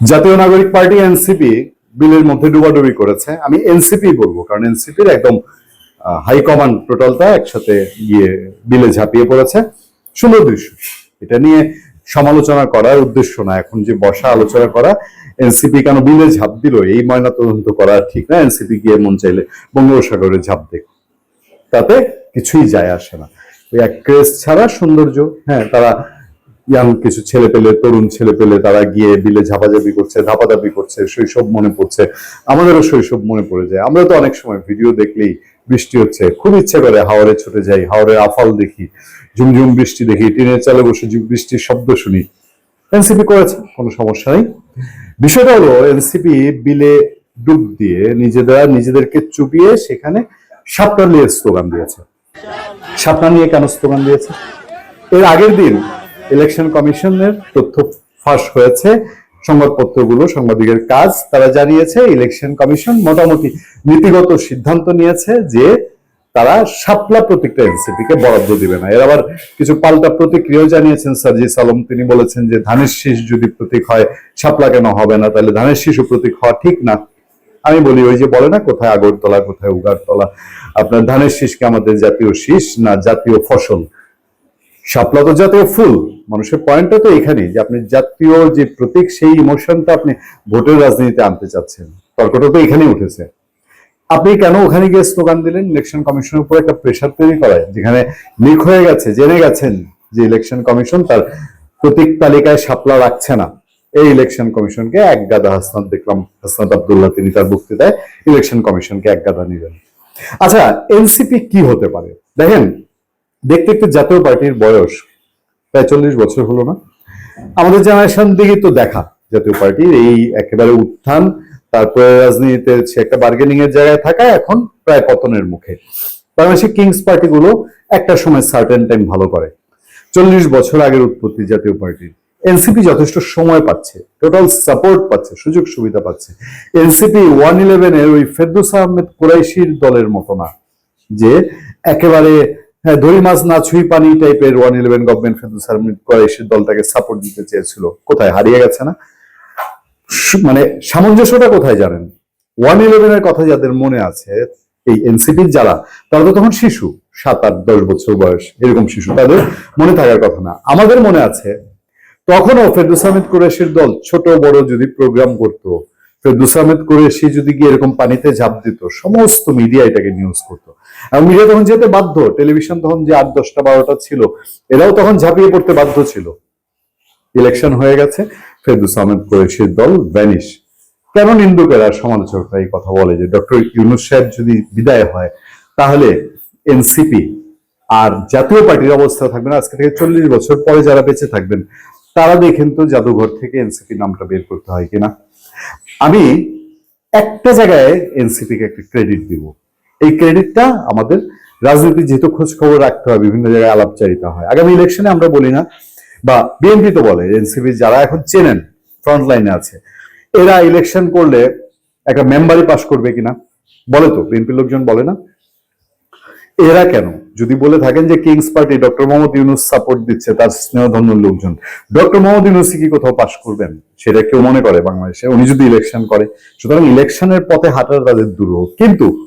জাতীয় নাগরিক party NCP বিলের মধ্যে ডুবাডুবি করেছে। আমি এনসিপি বলব, কারণ এনসিপির একদম হাইকমান্ড টোটালটা একসাথে গিয়ে বিলে ঝাঁপিয়ে পড়েছে। সুন্দর দৃশ্য। এটা নিয়ে সমালোচনা করার উদ্দেশ্য না, এখন যে বসা আলোচনা করা, এনসিপি কেন বিলে ঝাঁপ দিল, এই ময়না তদন্ত করা ঠিক না। এনসিপি গিয়ে মন চাইলে বঙ্গোপসাগরে ঝাঁপ দেখ তাতে কিছুই যায় আসে না। ওই এক ক্রেজ ছাড়া সৌন্দর্য হ্যাঁ তারা ইয়াং কিছু ছেলে পেলে, তরুণ ছেলে পেলে তারা গিয়ে বিলে ঝাপাঝাপি করছে, ধাপাধাপি করছে, শৈশব মনে পড়ছে। আমাদেরও শৈশব মনে পড়ে যায়। আমরা তো অনেক সময় ভিডিও দেখলেই বৃষ্টি হচ্ছে। খুব ইচ্ছে করে হাওড়ে ছুটে যাই হাওড়ের আফাল দেখি, ঝুমঝুম বৃষ্টি দেখি, টিনের চালে বসে বৃষ্টির শব্দ শুনি। এনসিপি করেছে, কোনো সমস্যা নেই। বিষয়টা হলো, এনসিপি বিলে ডুব দিয়ে নিজেরা নিজেদেরকে চুপিয়ে সেখানে সাপটা নিয়ে স্লোগান দিয়েছে। সাপটা নিয়ে কেন স্লোগান দিয়েছে? এর আগের দিন ইলেকশন কমিশনের তথ্য ফাঁস হয়েছে। সংবাদপত্রগুলো, সাংবাদিকের কাজ তারা জানিয়েছে ইলেকশন কমিশন মোটামুটি নীতিগত সিদ্ধান্ত নিয়েছে যে তারা সাপলা প্রতীকটা এনসিপি কে বরাদ্দ দিবে না। এর আবার কিছু পাল্টা প্রতিক্রিয়াও জানিয়েছেন সার্জিস সালম তিনি বলেছেন যে ধানের শীষ যদি প্রতীক হয়, শাপলা কেন হবে না? তাহলে ধানের শিশু প্রতীক হওয়া ঠিক না। আমি বলি, ওই যে বলে না, কোথায় আগরতলা, কোথায় উগারতলা? আপনার ধানের শীষকে আমাদের জাতীয় শীষ না জাতীয় ফসল? শাপলা তো জাতীয় ফুল। মানুষের পয়েন্টটা তো এখানেই যে আপনি জাতীয় যে প্রতীক, সেই ইমোশনটা আপনি ভোটের রাজনীতিতে আনতে চাচ্ছেন। তর্কটা তো এখানেই উঠেছে। আপনি কেন ওখানে গিয়ে স্লোগান দিলেন? ইলেকশন কমিশনের উপর একটা প্রেশার তৈরি করায়, যেখানে লিক হয়ে গেছে, জেনে গেছেন যে ইলেকশন কমিশন তার প্রতীক তালিকায় শাপলা রাখছে না। এই ইলেকশন কমিশনকে এক গাদা হাসনাত দেখলাম, হাসনাত আবদুল্লাহ, তিনি তার বক্তৃতায় ইলেকশন কমিশনকে এক গাদা নিলেন আচ্ছা এনসিপি কি হতে পারে? দেখেন দেখতে দেখতে জাতীয় পার্টির বয়স, প্রায় চল্লিশ বছর হলো না। আমাদের জেনারেশন দিকে তো দেখা জাতীয় পার্টির, এই একেবারে উত্থান, তারপরে রাজনীতিতে সে একটা বার্গেনিং এর জায়গায় থাকা, এখন প্রায় পতনের মুখে। বাংলাদেশের কিংস পার্টি গুলো একটা সময় সার্টেন টাইম ভালো করে। চল্লিশ বছর আগের উৎপত্তি জাতীয় পার্টির এনসিপি যথেষ্ট সময় পাচ্ছে টোটাল সাপোর্ট পাচ্ছে, সুযোগ সুবিধা পাচ্ছে। এনসিপি ওয়ান ইলেভেনের ওই ফেরদুস আহমেদ কুরাইশির দলের মতো না, যে একেবারে হ্যাঁ দড়ি মাছ না, ছুঁই পানি টাইপের one eleven government Ferdous Ahmed কুরাইশির দলটাকে সাপোর্ট দিতে চেয়েছিল। কোথায়? হারিয়ে গেছে না? মানে সামঞ্জস্যটা কোথায় জানেন? ওয়ান ইলেভেনের কথা যাদের মনে আছে, এই এনসিপির যারা, তারা তো তখন শিশু, সাত আট দশ বছর বয়স, এরকম শিশু, তাদের মনে থাকার কথা না। আমাদের মনে আছে, তখনও ফেরদুস আহমেদ কুরেশির দল ছোট, বড় যদি প্রোগ্রাম করত ফেরদুস আহমেদ কুরেশি যদি গিয়ে এরকম পানিতে ঝাঁপ দিত, সমস্ত মিডিয়া এটাকে নিউজ করতো। এবং মিডিয়া তখন যেতে বাধ্য টেলিভিশন তখন যে আট, দশটা, বারোটা ছিল, এরাও তখন ঝাঁপিয়ে পড়তে বাধ্য ছিল। ইলেকশন হয়ে গেছে ফেরদুস আহমেদ কুরেশির দল ভ্যানিশ কেন নিন্দুকেরা, সমালোচকরা এই কথা বলে যে ডক্টর ইউনুস সাহেব যদি বিদায় হয়, তাহলে এনসিপি আর জাতীয় পার্টির অবস্থা থাকবে না। আজকে থেকে চল্লিশ বছর পরে যারা বেঁচে থাকবেন, তারা দেখেন তো জাদুঘর থেকে এনসিপি নামটা বের করতে হয় কিনা। আমি একটা জায়গায় এনসিপি কে একটা ক্রেডিট দিব। এই ক্রেডিটটা আমাদের রাজনীতি যেহেতু খোঁজ খবর রাখতে হয়, বিভিন্ন জায়গায় আলাপচারিতা হয়। আগামী ইলেকশনে আমরা বলি না, বা বিএনপি তো বলে, এনসিপি যারা এখন চেনেন ফ্রন্ট লাইনে আছে, এরা ইলেকশন করলে একটা মেম্বারই পাশ করবে কিনা? বলে তো বিএনপি লোকজন বলে না। এরা কেন? যদি বলে থাকেন যে kings party doctor Mohammad Yunus support দিচ্ছে, তার স্নেহধন্য লোকজন। ডক্টর মোহাম্মদ ইউনুস কি কোথাও পাশ করবেন? সেটা কেউ মনে করে বাংলাদেশে। উনি যদি ইলেকশন করে, সুতরাং ইলেকশনের পথে হাঁটার তাদের দুরূহ। কিন্তু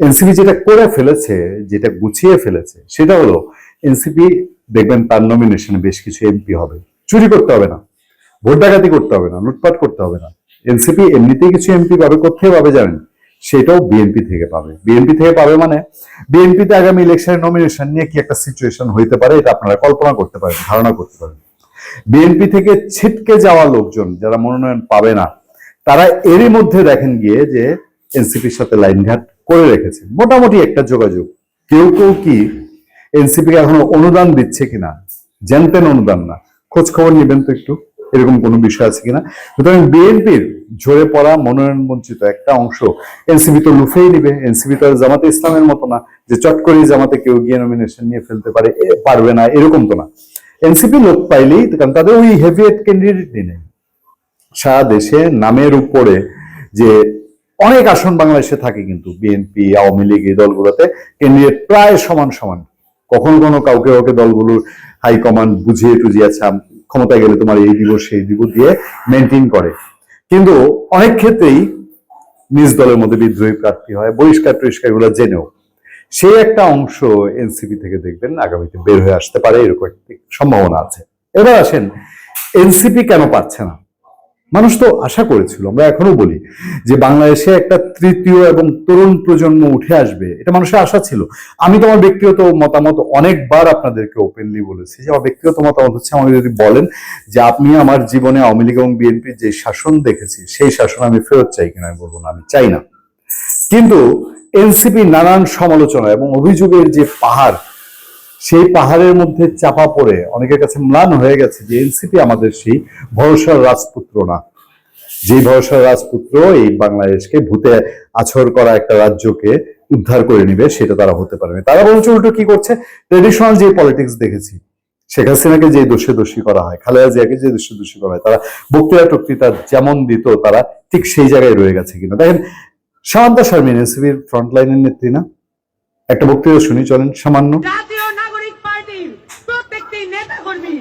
এনসিপি যেটা করে ফেলেছে, যেটা গুছিয়ে ফেলেছে, সেটা হলো এনসিপি দেখবেন তার নমিনেশনে বেশ কিছু এমপি হবে। চুরি করতে হবে না। ভোট ডাকাতি করতে হবে না। লুটপাট করতে হবে না। এনসিপি এমনিতেই কিছু এমপি পাবে। কোথায় পাবে জানেন? সেটাও বিএনপি থেকে পাবে। বিএনপি থেকে পাবে মানে বিএনপিতে আগামী ইলেকশনে নমিনেশন নিয়ে কি একটা সিচুয়েশন হইতে পারে এটা আপনারা কল্পনা করতে পারেন, ধারণা করতে পারেন। বিএনপি থেকে ছিটকে যাওয়া লোকজন যারা মনোনয়ন পাবে না, তারা এরই মধ্যে দেখেন গিয়ে যে এনসিপির সাথে লাইনঘাট করে রেখেছে। মোটামুটি একটা যোগাযোগ। কেউ কেউ কি এনসিপি এখনও অনুদান দিচ্ছে কিনা? জানতেন অনুদান না। খোঁজ খবর নেবেন তো একটু। এরকম কোনো বিষয় আছে কিনা? সুতরাং বিএনপির ঝরে পড়া মনোনয়ন বঞ্চিত একটা অংশ এনসিপি তো লুফেই নিবে। এনসিপি তো জামাতে ইসলামের মতো না যে চট করেই জামাতে কেউ গিয়ে নমিনেশন নিয়ে ফেলতে পারে পারবে না, এরকম তো না। এনসিপি লোক পাইলেই কারণ তাদের ওই হেভিয়েট ক্যান্ডিডেটই নেই। সারা দেশে নামের উপরে যে অনেক আসন বাংলাদেশে থাকে কিন্তু বিএনপি, আওয়ামী লীগ এই দলগুলোতে ক্যান্ডিডেট প্রায় সমান সমান। কখনো কোনো কাউকে কাউকে দলগুলোর হাইকমান্ড বুঝিয়ে টুজিয়ে আচ্ছা ক্ষমতায় গেলে তোমার এই দিব সেই দিব দিয়ে মেনটেন করে। কিন্তু অনেক ক্ষেত্রেই নিজ দলের মধ্যে বিদ্রোহী প্রার্থী হয়, বহিষ্কার টরিষ্কার এগুলো জেনেও। সেই একটা অংশ এনসিপি থেকে দেখবেন আগামীতে বের হয়ে আসতে পারে, এরকম একটি সম্ভাবনা আছে। এবার আসেন, এনসিপি কেন পাচ্ছে না? মানুষ তো আশা করেছিল, আমরা এখনও বলি যে বাংলাদেশে একটা তৃতীয় এবং তরুণ প্রজন্ম উঠে আসবে, এটা মানুষের আশা ছিল। আমি তো আমার ব্যক্তিগত মতামত অনেকবার আপনাদেরকে ওপেনলি বলেছি, যে আমার ব্যক্তিগত মতামত হচ্ছে, আমাকে যদি বলেন যে আপনি আমার জীবনে আওয়ামী লীগ এবং বিএনপির যে শাসন দেখেছি, সেই শাসন আমি ফেরত চাই কিনা আমি বলব না, আমি চাই না। কিন্তু এনসিপি নানান সমালোচনা এবং অভিযোগের যে পাহাড় সেই পাহাড়ের মধ্যে চাপা পড়ে অনেকের কাছে ম্লান হয়ে গেছে যে এনসিপি আমাদের সেই ভরসার রাজপুত্র না। যে ভরসার রাজপুত্র এই বাংলাদেশকে ভূতে আছর করা একটা রাজ্যকে উদ্ধার করে নিবে, সেটা তারা হতে পারে না। তারা বলছে উল্টো কি করছে? ট্রেডিশনাল যে পলিটিক্স দেখেছি, শেখ হাসিনাকে যে দোষে দোষী করা হয়, খালেদা জিয়াকে যে দোষে দোষী করা হয়, তারা বক্তৃতা টক্তৃতা যেমন দিত, তারা ঠিক সেই জায়গায় রয়ে গেছে কিনা। দেখেন শান্তা শারমিন এনসিবির ফ্রন্টলাইনের নেত্রী না? একটা বক্তৃতা শুনি, চলেন, সামান্য জাতীয় নাগরিক পার্টির প্রত্যেকটি নেতা কর্মী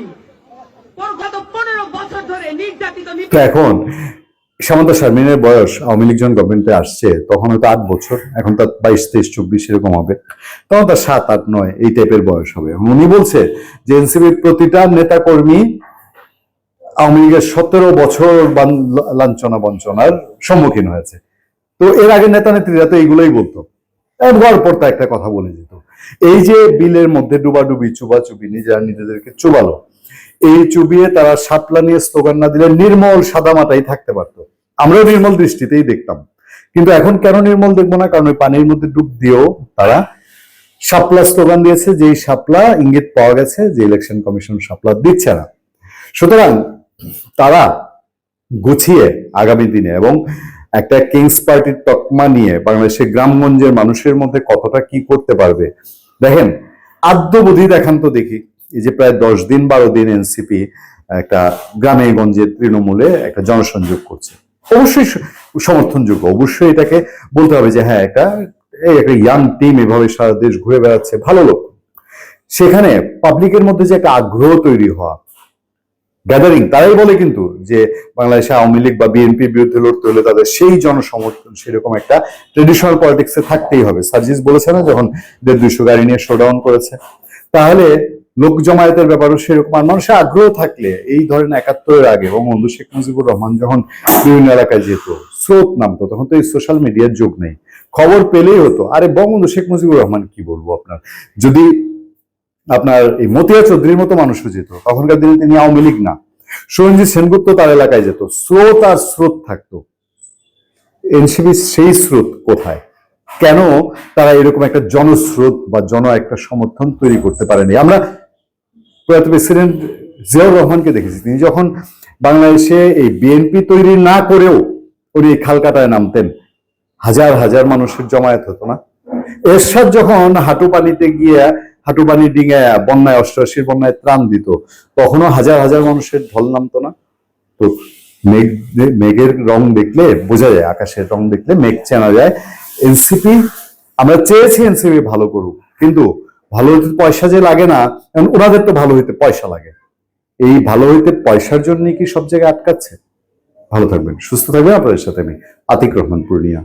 গত পনেরো বছর ধরে নির্যাতিত তো এখন সামন্ত শারমিনের বয়স আওয়ামী লীগ যখন গভর্নমেন্টে আসছে, তখন হয়তো আট বছর, এখন তার বাইশ, তেইশ, চব্বিশ এরকম হবে। তখন তার সাত, আট, নয়, এই টাইপের বয়স হবে। উনি বলছে যে এনসিবির প্রতিটা নেতা কর্মী আওয়ামী লীগের সতেরো বছর লাঞ্ছনা বঞ্চনার সম্মুখীন হয়েছে। তো এর আগে নেতা নেত্রীরা তো এইগুলোই বলতো। পর তা একটা কথা বলে যেত এই যে বিলের মধ্যে ডুবাডুবি, চুবাচুবি, নিজেরা নিজেদেরকে চুবালো এই চুবিয়ে তারা সাপলা নিয়ে স্লোগান না দিলে নির্মল সাদামাটাই থাকতে পারতো। আমরাও নির্মল দৃষ্টিতেই দেখতাম। কিন্তু এখন কেন নির্মল দেখব না? কারণ ওই পানির মধ্যে ডুব দিয়েও তারা সাপলা স্লোগান দিয়েছে যে সাপলা ইঙ্গিত পাওয়া গেছে যে ইলেকশন কমিশন সাপলা দিচ্ছে না। সুতরাং তারা গুছিয়ে আগামী দিনে এবং একটা কিংস পার্টির তকমা নিয়ে বাংলাদেশের গ্রামগঞ্জের মানুষের মধ্যে কতটা কি করতে পারবে? দেখেন, আদ্যবধি দেখান তো দেখি। এই যে প্রায় দশ দিন বারো দিন এনসিপি একটা গ্রামে গঞ্জে তৃণমূলে একটা জনসংযোগ করছে। অবশ্যই সমর্থনযোগ্য। অবশ্যই এটাকে বলতে হবে যে হ্যাঁ একটা এই একটা ইয়াং টিম এভাবে সারা দেশ ঘুরে বেড়াচ্ছে, ভালো লোক। সেখানে পাবলিকের মধ্যে যে একটা আগ্রহ তৈরি হওয়া গ্যাদারিং তারাই বলে কিন্তু যে, বাংলাদেশে আওয়ামী লীগ বা বিএনপির বিরুদ্ধে লড়তে হলে তাদের সেই জনসমর্থন, সেরকম একটা ট্রেডিশনাল পলিটিক্সে থাকতেই হবে। সার্জিস বলেছে না, যখন দেড় দুইশো গাড়ি নিয়ে শোডাউন করেছে। তাহলে লোক জমায়েতের ব্যাপারও সেরকম আর মানুষের আগ্রহ থাকলে এই ধরেন একাত্তরের আগে এবং বন্ধু শেখ মুজিবুর রহমান যখন বিভিন্ন এলাকায় যেত, স্রোত নামতো, তখন তো এই সোশ্যাল মিডিয়ার যুগ নেই। খবর পেলেই হতো। আরে বঙ্গবন্ধু শেখ মুজিবুর রহমান কি বলব আপনার? যদি আপনার এই মতিয়া চৌধুরীর মতো মানুষও যেত, তখনকার দিনে তিনি আওয়ামী লীগ না। সুরঞ্জিত সেনগুপ্ত তার এলাকায় যেত। স্রোত আর স্রোত থাকতো। এনসিবি সেই স্রোত কোথায়? কেন তারা এরকম একটা জনস্রোত বা জন একটা সমর্থন তৈরি করতে পারেনি? আমরা প্রয়াত প্রেসিডেন্ট জিয়াউর রহমানকে দেখেছি। তিনি যখন বাংলাদেশে এই বিএনপি তৈরি না করেও উনি খালকাটায় নামতেন, হাজার হাজার মানুষের জমায়েত হতো না। এরশাদ যখন হাঁটু পানিতে গিয়ে হাঁটু পানি ডিঙে বন্যায়, অষ্টআশির বন্যায় ত্রাণ দিত, তখনও হাজার হাজার মানুষের ঢল নামতো না। তো মেঘ মেঘের রং দেখলে বোঝা যায়, আকাশের রং দেখলে মেঘ চেনা যায়। এনসিপি, আমরা চেয়েছি এনসিপি ভালো করুক, কিন্তু ভালো হইতে পয়সা যে লাগে না ওনাদের তো ভালো হইতে পয়সা লাগে। এই ভালো হইতে পয়সার জন্য কি সব জায়গায় আটকাচ্ছে? ভালো থাকবেন, সুস্থ থাকবেন আপনাদের সাথে আমি আতিক রহমান পূর্ণিয়া।